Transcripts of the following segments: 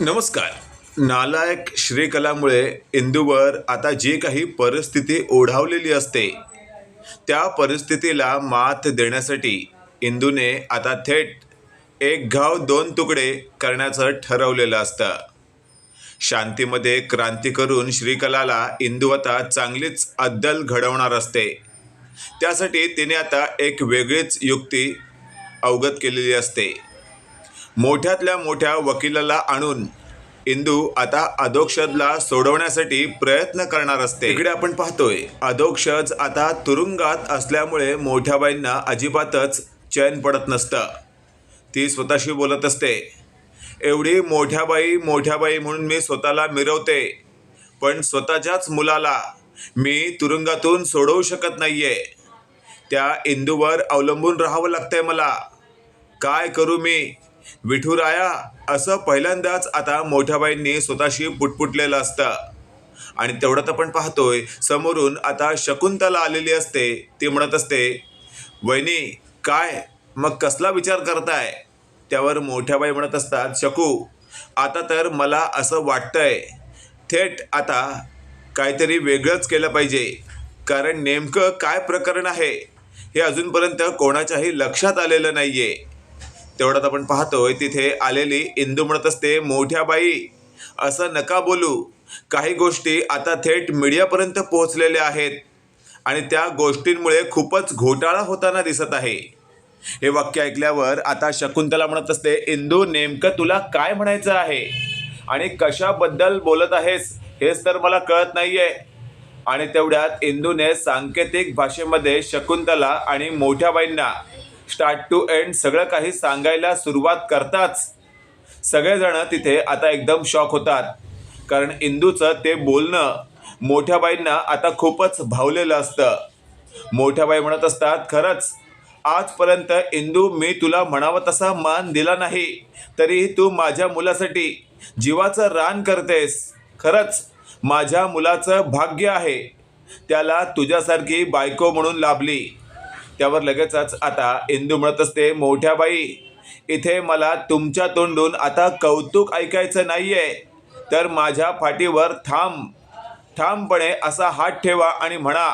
नमस्कार. नालायक श्रीकलामुळे इंदूवर आता जी काही परिस्थिती ओढावलेली असते त्या परिस्थितीला मात देण्यासाठी इंदूने आता थेट एक घाव दोन तुकडे करण्याचं ठरवलेलं असतं. शांतीमध्ये क्रांती करून श्रीकलाला इंदू आता चांगलीच अद्दल घडवणार असते. त्यासाठी तिने आता एक वेगळीच युक्ती अवगत केलेली असते. मोठ्यातल्या मोठ्या वकिलाला आणून इंदू आता अधोक्षजला सोडवण्यासाठी प्रयत्न करणार असते. इकडे आपण पाहतोय अधोक्षज आता तुरुंगात असल्यामुळे मोठ्याबाईंना अजिबातच चैन पडत नसतं. ती स्वतःशी बोलत असते. एवढी मोठ्याबाई मोठ्याबाई म्हणून मी स्वतःला मिरवते. पण स्वतःच्याच मुलाला मी तुरुंगातून सोडवू शकत नाहीये. त्या इंदूवर अवलंबून राहावं लागतंय मला. काय करू मी? विठुराया असं पहिल्यांदाच आता मोठ्याबाईंनी स्वतःशी पुटपुटलेलं असतं. आणि तेवढ्यात आपण पाहतोय समोरून आता शकुंतला आलेली असते. ती म्हणत असते वहिनी काय? मग कसला विचार करताय? त्यावर मोठ्याबाई म्हणत असतात शकू आता तर मला असं वाटतंय. थेट आता काहीतरी वेगळंच केलं पाहिजे. कारण नेमकं काय प्रकरण आहे? हे अजूनपर्यंत कोणाच्याही लक्षात आलेलं नाही आहे तेवढ्यात आपण पाहतोय तिथे आलेली इंदू म्हणत असते मोठ्या बाई असं नका बोलू. काही गोष्टी आता थेट मीडियापर्यंत पोहोचलेल्या आहेत आणि त्या गोष्टींमुळे खूपच घोटाळा होताना दिसत आहे. हे वाक्य ऐकल्यावर आता शकुंतला म्हणत असते इंदू नेमकं तुला काय म्हणायचं आहे? आणि कशाबद्दल बोलत आहेस? हेच तर मला कळत नाहीये. आणि तेवढ्यात इंदूने सांकेतिक भाषेमध्ये शकुंतला आणि मोठ्याबाईंना स्टार्ट टू एंड सगळं काही सांगायला सुरुवात करताच सगळेजण तिथे आता एकदम शॉक होतात. कारण इंदूचं ते बोलणं मोठ्या बाईंना आता खूपच भावलेलं असतं. मोठ्या बाई म्हणत असतात खरंच आजपर्यंत इंदू मी तुला म्हणावं तसा मान दिला नाही तरीही तू माझ्या मुलासाठी जीवाचं रान करतेस. खरंच माझ्या मुलाचं भाग्य आहे. त्याला तुझ्यासारखी बायको म्हणून लाभली. त्यावर लगेचच आता इंदू म्हणत असते मोठ्या बाई इथे मला तुमच्या तोंडून आता कौतुक ऐकायचं नाही आहे तर माझ्या फाटीवर थांब. ठामपणे असा हात ठेवा आणि म्हणा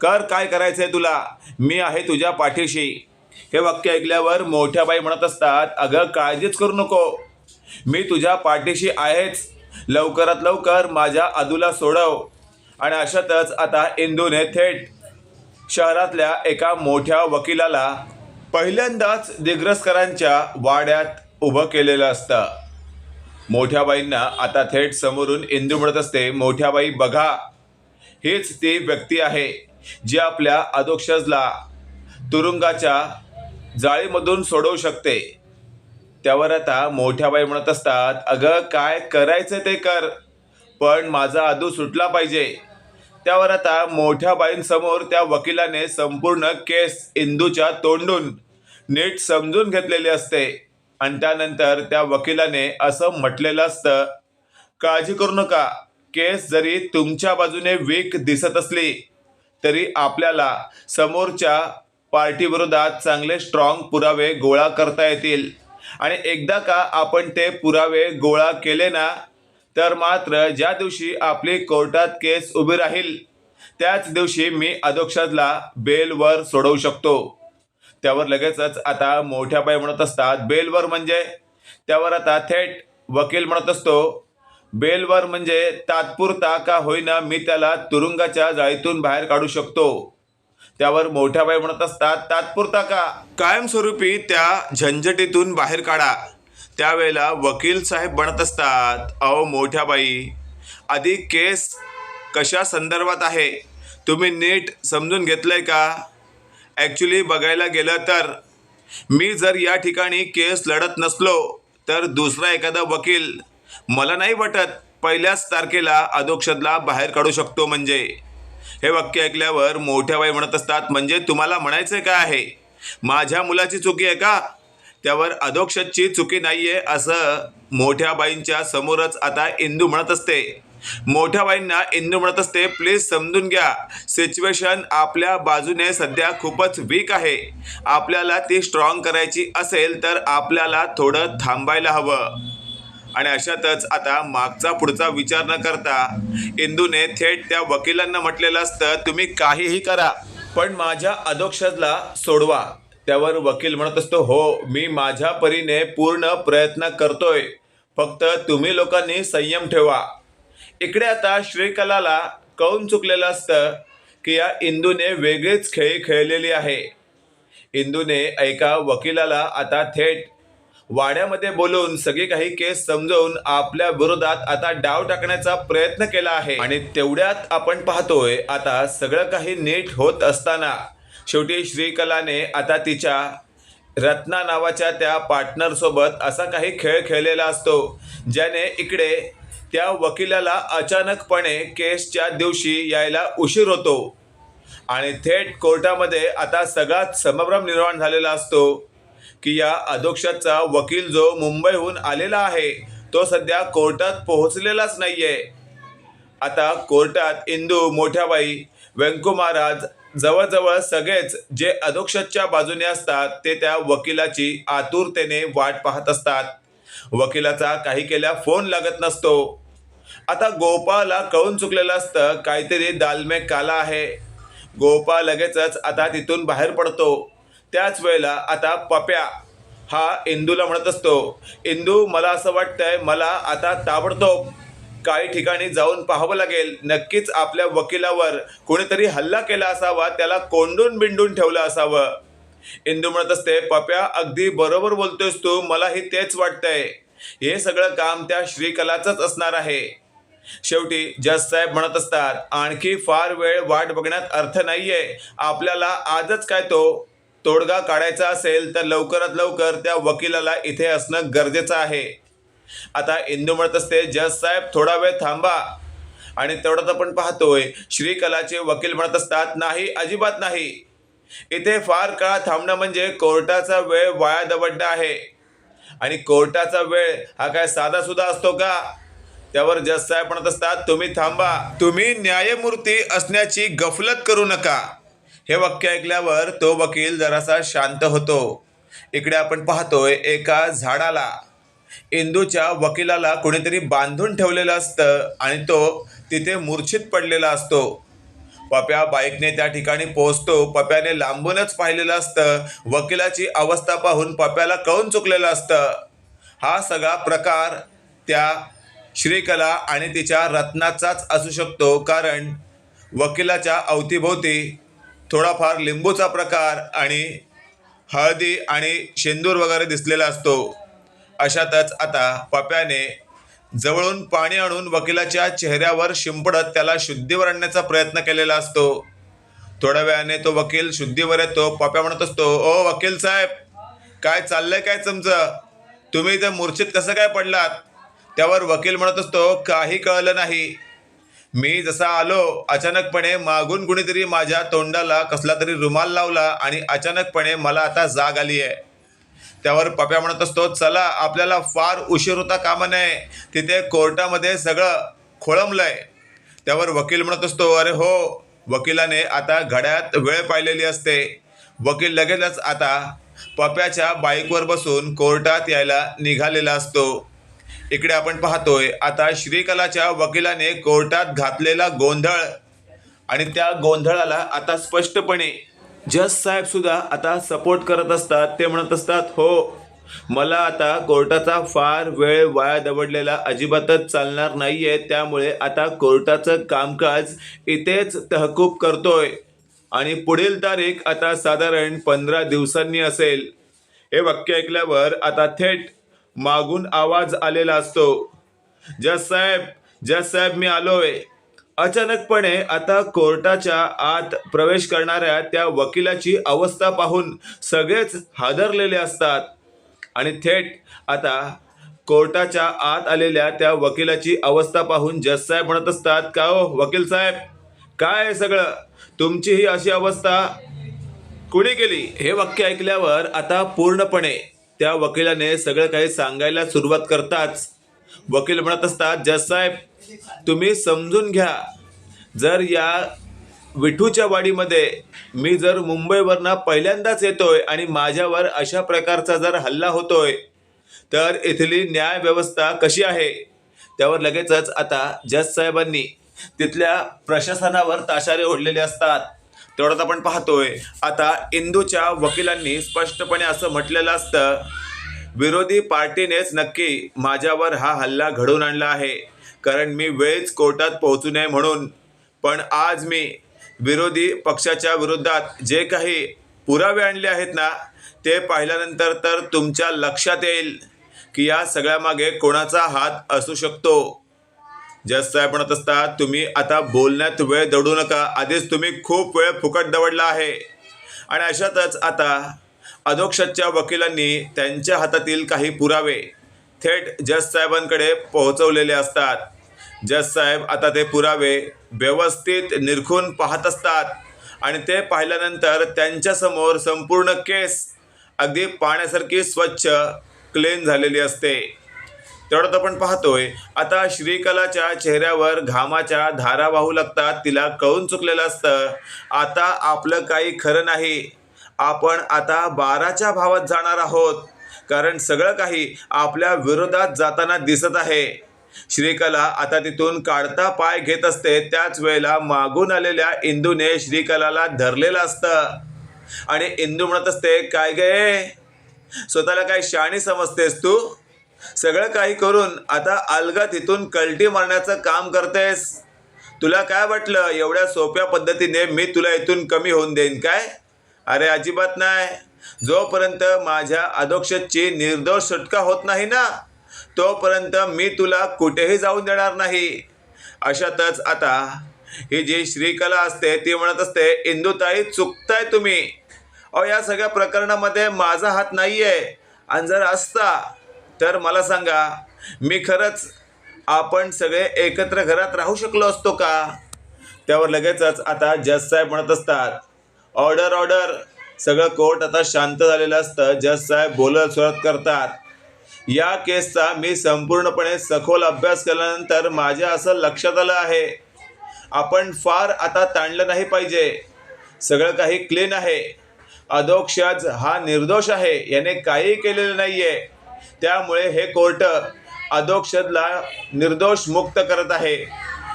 कर काय करायचंय तुला? मी आहे तुझ्या पाठीशी. हे वाक्य ऐकल्यावर मोठ्या बाई म्हणत असतात अगं काळजीच करू नको. मी तुझ्या पाठीशी आहेच. लवकरात लवकर माझ्या आदूला सोडव. आणि अशातच आता इंदूने थेट शहरातल्या एका मोठ्या वकिलाला पहिल्यांदाच दिग्रसकरांच्या वाड्यात उभं केलेलं असतं. मोठ्याबाईंना आता थेट समोरून इंदू म्हणत असते मोठ्याबाई बघा हीच ती व्यक्ती आहे जी आपल्या अधोक्षजला तुरुंगाच्या जाळीमधून सोडवू शकते. त्यावर आता मोठ्याबाई म्हणत असतात अगं काय करायचं ते कर पण माझा आदू सुटला पाहिजे. त्यावर आता मोठ्या बाईंसमोर त्या वकिलाने संपूर्ण केस इंदूच्या तोंडून नीट समजून घेतलेली असते. आणि त्यानंतर त्या वकिलाने असं म्हटलेलं असतं काळजी करू नका. केस जरी तुमच्या बाजूने वीक दिसत असली तरी आपल्याला समोरच्या पार्टीविरोधात चांगले स्ट्रॉंग पुरावे गोळा करता येतील. आणि एकदा का आपण ते पुरावे गोळा केले ना तर मात्र ज्या दिवशी आपली कोर्टात केस उभी राहील त्याच दिवशी मी अधोक्षजला बेलवर सोडवू शकतो. त्यावर लगेचच आता मोठ्या बाई म्हणत असतात बेलवर म्हणजे? त्यावर आता थेट वकील म्हणत असतो बेलवर म्हणजे तात्पुरता का होईना मी त्याला तुरुंगाच्या जाळीतून बाहेर काढू शकतो. त्यावर मोठ्या बाई म्हणत असतात तात्पुरता का? कायमस्वरूपी त्या झंझटीतून बाहेर काढा. त्यावेळेला वकील साहेब बनत असतात. अहो मोठ्या बाई आधी केस कशा संदर्भात आहे? तुम्ही नीट समजून घेतलंय का? ॲक्च्युली बघायला गेलं तर मी जर या ठिकाणी केस लढत नसलो तर दुसरा एखादा वकील मला नाही वाटत पहिल्याच तारखेला अधोक्षदला बाहेर काढू शकतो म्हणजे. हे वाक्य ऐकल्यावर मोठ्या बाई म्हणत असतात म्हणजे तुम्हाला म्हणायचं काय आहे? माझ्या मुलाची चुकी आहे का? त्यावर अधोक्षदची चुकी नाही आहे असं मोठ्या बाईंच्या समोरच आता इंदू म्हणत असते. मोठ्या बाईंना इंदू म्हणत असते प्लीज समजून घ्या सिच्युएशन आपल्या बाजूने सध्या खूपच वीक आहे. आपल्याला ती स्ट्रॉंग करायची असेल तर आपल्याला थोडं थांबायला हवं. आणि अशातच आता मागचा पुढचा विचार न करता इंदूने थेट त्या वकिलांना म्हटलेलं असतं तुम्ही काहीही करा पण माझ्या अधोक्षजला सोडवा. त्यावर वकील म्हणत असतो हो मी माझ्या परीने पूर्ण प्रयत्न करतोय. फक्त तुम्ही लोकांनी संयम ठेवा. इकडे आता श्रीकलाला कळून चुकलेलं असतं की या इंदूने वेगळीच खेळी खेळलेली आहे. इंदूने एका वकिलाला आता थेट वाड्यामध्ये बोलून सगळी काही केस समजवून आपल्या विरोधात आता डाव टाकण्याचा प्रयत्न केला आहे. आणि तेवढ्यात आपण पाहतोय आता सगळं काही नीट होत असताना शेवटी श्रीकलाने आता तिच्या रत्ना नावाच्या त्या पार्टनरसोबत असा काही खेळ खेळलेला असतो ज्याने इकडे त्या वकिलाला अचानकपणे केसच्या दिवशी यायला उशीर होतो. आणि थेट कोर्टामध्ये आता सगळाच समभ्रम निर्माण झालेला असतो की या अधोक्षाचा वकील जो मुंबईहून आलेला आहे तो सध्या कोर्टात पोहोचलेलाच नाही आहे आता कोर्टात इंदू मोठ्याबाई व्यंकू महाराज जवळजवळ सगळेच जे अधोक्षच्या बाजूने असतात ते त्या वकिलाची आतुरतेने वाट पाहत असतात. वकिलाचा काही केल्या फोन लागत नसतो. आता गोपाळला कळून चुकलेलं असतं काहीतरी दालमे काला आहे. गोपाळ लगेचच आता तिथून बाहेर पडतो. त्याच वेळेला आता पप्या हा इंदूला म्हणत असतो इंदू मला असं वाटतंय मला आता ताबडतोब काही ठिकाणी जाऊन पाहावं लागेल. नक्कीच आपल्या वकिलावर कोणीतरी हल्ला केला असावा त्याला कोंडून बिंडून ठेवलं असावं. इंदू म्हणत असते पप्या अगदी बरोबर बोलतोयस तू मलाही तेच वाटतंय. हे सगळं काम त्या श्रीकलाचंच असणार आहे. शेवटी जज साहेब म्हणत असतात आणखी फार वेळ वाट बघण्यात अर्थ नाहीये. आपल्याला आजच काय तो तोडगा काढायचा असेल तर लवकरात लवकर त्या वकिलाला इथे असणं गरजेचं आहे. आता इंदू म्हणत असते जज साहेब थोडा वेळ थांबा. आणि तेवढ्यात आपण पाहतोय श्रीकलाचे वकील म्हणत असतात नाही अजिबात नाही. इथे फार काळ थांबणं म्हणजे कोर्टाचा वेळ वाया दवडणं आहे. आणि कोर्टाचा वेळ हा काय साधा सुद्धा असतो का? त्यावर जज साहेब म्हणत असतात तुम्ही थांबा. तुम्ही न्यायमूर्ती असण्याची गफलत करू नका. हे वाक्य ऐकल्यावर तो वकील जरासा शांत होतो. इकडे आपण पाहतोय एका झाडाला. इंदूच्या वकिलाला कोणीतरी बांधून ठेवलेलं असतं आणि तो तिथे मूर्छित पडलेला असतो. पप्या बाईकने त्या ठिकाणी पोहोचतो. पप्याने लांबूनच पाहिलेलं असतं. वकिलाची अवस्था पाहून पप्याला कळून चुकलेलं असतं? हा सगळा प्रकार त्या श्रीकला आणि तिच्या रत्नाचाच असू शकतो. कारण वकिलाच्या अवतीभोवती थोडाफार लिंबूचा प्रकार आणि हळदी आणि शेंदूर वगैरे दिसलेला असतो. अशातच आता पप्याने जवळून पाणी आणून वकिलाच्या चेहऱ्यावर शिंपडत त्याला शुद्धीवर आणण्याचा प्रयत्न केलेला असतो. थोड्या वेळाने तो वकील शुद्धीवर येतो. पप्या म्हणत असतो ओ वकील साहेब काय चाललंय काय तुमचं? तुम्ही इथे मूर्छित कसं काय पडलात? त्यावर वकील म्हणत असतो काही कळलं नाही. मी जसा आलो अचानकपणे मागून कुणीतरी माझ्या तोंडाला कसला तरी रुमाल लावला आणि अचानकपणे मला आता जाग आली आहे त्यावर पप्या म्हणत असतो चला आपल्याला फार उशीर होता कामा नये. तिथे कोर्टामध्ये सगळं खोळंबलंय. त्यावर वकील म्हणत असतो अरे हो वकिलाने आता घड्यात वेळ पाहिलेली असते. वकील लगेचच आता पप्याच्या बाईकवर बसून कोर्टात यायला निघालेला असतो. इकडे आपण पाहतोय आता श्रीकलाच्या वकिलाने कोर्टात घातलेला गोंधळ आणि त्या गोंधळाला आता स्पष्टपणे जज साहेब सुद्धा आता सपोर्ट करत असतात. ते म्हणत असतात हो मला आता कोर्टाचा फार वेळ वाया दवडलेला अजिबातच चालणार नाहीये. त्यामुळे आता कोर्टाचं कामकाज इथेच तहकूब करतोय. आणि पुढील तारीख आता साधारण पंधरा दिवसांनी असेल. हे वाक्य ऐकल्यावर आता थेट मागून आवाज आलेला असतो. जज साहेब जज साहेब मी आलोय. अचानकपणे आता कोर्टाच्या आत प्रवेश करणाऱ्या त्या वकिलाची अवस्था पाहून सगळेच हादरलेले असतात. आणि थेट आता कोर्टाच्या आत आलेल्या त्या वकिलाची अवस्था पाहून जज साहेब म्हणत असतात का हो वकील साहेब? काय आहे सगळं? तुमची ही अशी अवस्था कुणी केली? हे वाक्य ऐकल्यावर आता पूर्णपणे त्या वकिलाने सगळं काही सांगायला सुरुवात करताच वकील म्हणत असतात जज साहेब तुम्ही समजून घ्या. जर या विठूच्या वाडीमध्ये मी जर मुंबईवरनं पहिल्यांदाच येतोय आणि माझ्यावर अशा प्रकारचा जर हल्ला होतोय तर इथली न्याय व्यवस्था कशी आहे? त्यावर लगेचच आता जज साहेबांनी तिथल्या प्रशासनावर ताशारे ओढलेले असतात. तेवढंच आपण पाहतोय. आता इंदूच्या वकिलांनी स्पष्टपणे असं म्हटलेलं असतं विरोधी पार्टीनेच नक्की माझ्यावर हा हल्ला घडवून आणला आहे. कारण मी वेळेच कोर्टात पोहोचू नये म्हणून. पण आज मी विरोधी पक्षाच्या विरोधात जे काही पुरावे आणले आहेत ना ते पाहिल्यानंतर तर तुमच्या लक्षात येईल की या सगळ्यामागे कोणाचा हात असू शकतो. जज साहेब म्हणत असतात तुम्ही आता बोलण्यात वेळ दडू नका आधीच तुम्ही खूप वेळ फुकट दवडला आहे. आणि अशातच आता अधोक्षच्या वकिलांनी त्यांच्या हातातील काही पुरावे थेट जज साहेबांकडे पोहोचवलेले असतात. जज साहेब आता ते पुरावे व्यवस्थित निरखून पाहत असतात आणि ते पाहिल्यानंतर त्यांच्यासमोर संपूर्ण केस अगदी पाण्यासारखी स्वच्छ क्लीन झालेली असते. तेवढ्यात आपण पाहतोय आता श्रीकलाच्या चेहऱ्यावर घामाच्या धारा वाहू लागतात तिला कळून चुकलेलं असतं आता आपलं काही खरं नाही. आपण आता बाराच्या भावात जाणार आहोत. कारण सगळं काही आपल्या विरोधात जाताना दिसत आहे. श्रीकला आता तिथून काढता पाय घेत असते. त्याच वेळेला मागून आलेल्या इंदूने श्रीकलाला धरलेलं असतं. आणि इंदू म्हणत असते काय गे? स्वतःला काय शाणी समजतेस तू? सगळं काही करून आता अलगा तिथून कल्टी मारण्याचं काम करतेस. तुला काय वाटलं? एवढ्या सोप्या पद्धतीने मी तुला इथून कमी होऊन देईन काय? अरे अजिबात नाही. जोपर्यंत माझ्या अधोक्षतची निर्दोष सुटका होत नाही ना तोपर्यंत मी तुला कुठेही जाऊन देणार नाही. अशातच आता ही जी श्रीकला असते ती म्हणत असते इंदुताई चुकताय तुम्ही. अहो या सगळ्या प्रकरणामध्ये माझा हात नाही आहे आणि जर असता तर मला सांगा मी खरंच आपण सगळे एकत्र घरात राहू शकलो असतो का? त्यावर लगेचच आता जज साहेब म्हणत असतात ऑर्डर ऑर्डर. सगळं कोर्ट आता शांत झालेलं असतं. जज साहेब बोलत सुरत करतात. या केसचा मी संपूर्णपणे सखोल अभ्यास केल्यानंतर माझ्या असं लक्षात आलं आहे. आपण फार आता ताणलं नाही पाहिजे. सगळं काही क्लीन आहे. अधोक्षज हा निर्दोष आहे. याने काही केलेलं नाही आहे त्यामुळे हे कोर्ट अधोक्षजला निर्दोष मुक्त करत आहे.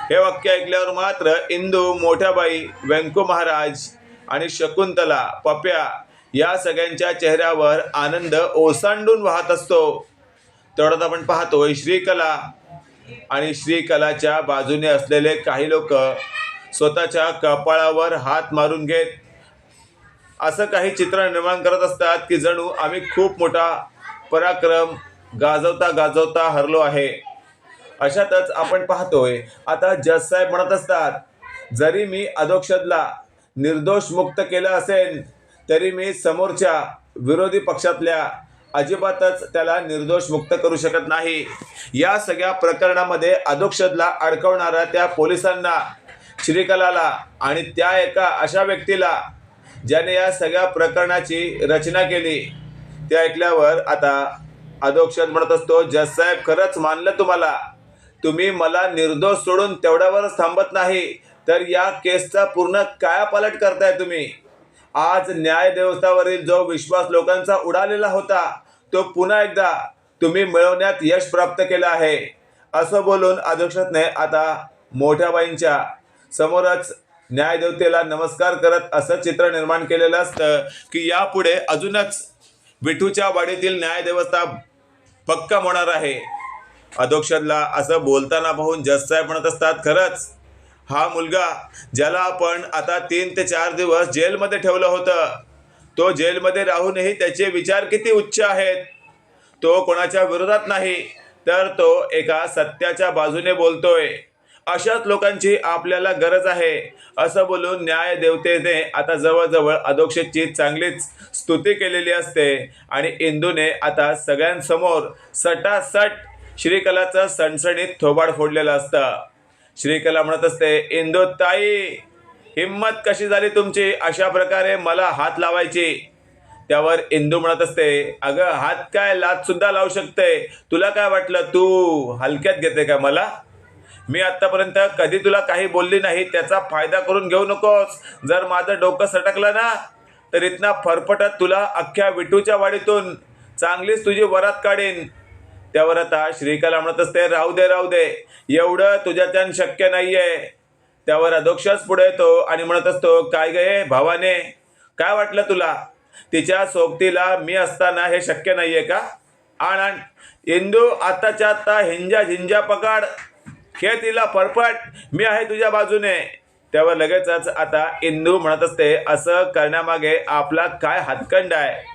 हे वाक्य ऐकल्यावर मात्र इंदू मोठ्याबाई व्यंकू महाराज आणि शकुंतला पप्या या सगळ्यांच्या चेहऱ्यावर आनंद ओसांडून वाहत असतो. तेवढ्यात आपण पाहतोय श्रीकला आणि श्रीकलाच्या बाजूने असलेले काही लोक स्वतःच्या कपाळावर हात मारून घेत असं काही चित्र निर्माण करत असतात की जणू आम्ही खूप मोठा पराक्रम गाजवता गाजवता हरलो आहे. अशातच आपण पाहतोय आता जज साहेब म्हणत असतात जरी मी अधोक्षदला निर्दोष मुक्त केलं असेल तरी मी समोरच्या विरोधी पक्षातल्या अजिबातच त्याला निर्दोष मुक्त करू शकत नाही. या सगळ्या प्रकरणामध्ये अधोक्षदला अडकवणाऱ्या त्या पोलिसांना श्रीकलाला आणि त्या एका अशा व्यक्तीला ज्याने या सगळ्या प्रकरणाची रचना केली. ते ऐकल्यावर आता अधोक्षद म्हणत असतो जससाहेब खरंच मानलं तुम्हाला. तुम्ही मला निर्दोष सोडून तेवढ्यावरच थांबत नाही. तर या केसचा पूर्ण कायापालट करताय तुम्ही. आज न्याय देवस्थावरील जो विश्वास लोकांचा उडालेला होता तो पुन्हा एकदा तुम्ही मिळवण्यात यश प्राप्त केलं आहे. असं बोलून अध्यक्षाने आता मोठ्या बाईंच्या समोरच न्यायदेवतेला नमस्कार करत असं चित्र निर्माण केलेलं असतं की यापुढे अजूनच विठूच्या वाडीतील न्यायदेवस्था पक्का होणार आहे. अधोक्षदला असं बोलताना पाहून जज म्हणत असतात खरंच हा मुलगा ज्याला आपण आता तीन ते चार दिवस जेलमध्ये ठेवलं होतं. तो जेलमध्ये राहूनही त्याचे विचार किती उच्च आहेत? तो कोणाच्या विरोधात नाही तर तो एका सत्याच्या बाजूने बोलतोय. अशाच लोकांची आपल्याला गरज आहे असं बोलून न्याय देवतेने आता जवळजवळ अधोक्षेची चांगलीच स्तुती केलेली असते. आणि इंदूने आता सगळ्यांसमोर सटासट श्रीकलाचं सणसणीत थोबाड फोडलेलं असतं. श्रीकला म्हणत असते इंदोताई हिम्मत कशी झाली तुमची? अशा प्रकारे मला हात लावायची. त्यावर इंदू म्हणत असते अगं हात काय लात सुद्धा लावू शकते. तुला काय वाटलं? तू हलक्यात घेते का मला? मी आत्तापर्यंत कधी तुला काही बोलली नाही. त्याचा फायदा करून घेऊ नकोस. जर माझं डोकं सटकलं ना तर इथना फरफटत तुला अख्ख्या विटूच्या वाडीतून चांगलीच तुझी वरात काढीन. त्यावर आता श्रीकला म्हणत असते राहू दे राहू दे. एवढं तुझ्याच्यान शक्य नाहीये. त्यावर अधोक्षच पुढे येतो आणि म्हणत असतो काय गे भावाने? काय वाटलं तुला? तिच्या सोबतीला मी असताना हे शक्य नाहीये का? आण आण. इंदू आताच्या आत्ता हिंजा झिंजा पकाड. हे तिला फरफट. मी आहे तुझ्या बाजूने. त्यावर लगेचच आता इंदू म्हणत असते असं करण्यामागे आपला काय हातखंड आहे?